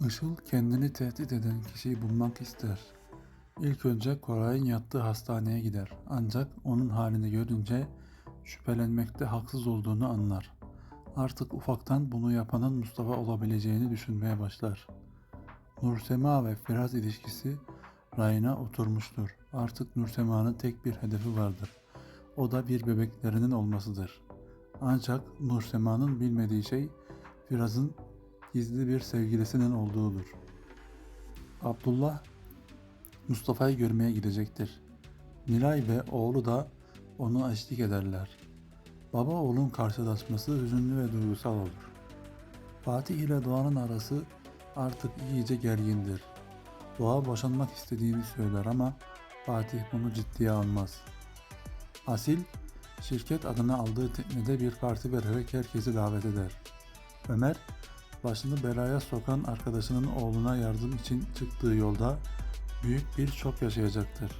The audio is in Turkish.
Işıl kendini tehdit eden kişiyi bulmak ister. İlk önce Koray'ın yattığı hastaneye gider. Ancak onun halini görünce şüphelenmekte haksız olduğunu anlar. Artık ufaktan bunu yapanın Mustafa olabileceğini düşünmeye başlar. Nursema ve Firaz ilişkisi rayına oturmuştur. Artık Nursema'nın tek bir hedefi vardır. O da bir bebeklerinin olmasıdır. Ancak Nursema'nın bilmediği şey Firaz'ın gizli bir sevgilisinin olduğudur. Abdullah Mustafa'yı görmeye gidecektir. Nilay ve oğlu da onu eşlik ederler. Baba oğlun karşılaşması hüzünlü ve duygusal olur. Fatih ile Doğan'ın arası artık iyice gergindir. Doğa boşanmak istediğini söyler ama Fatih bunu ciddiye almaz. Asil, şirket adına aldığı teknede bir parti vererek herkesi davet eder. Ömer, başını belaya sokan arkadaşının oğluna yardım için çıktığı yolda büyük bir şok yaşayacaktır.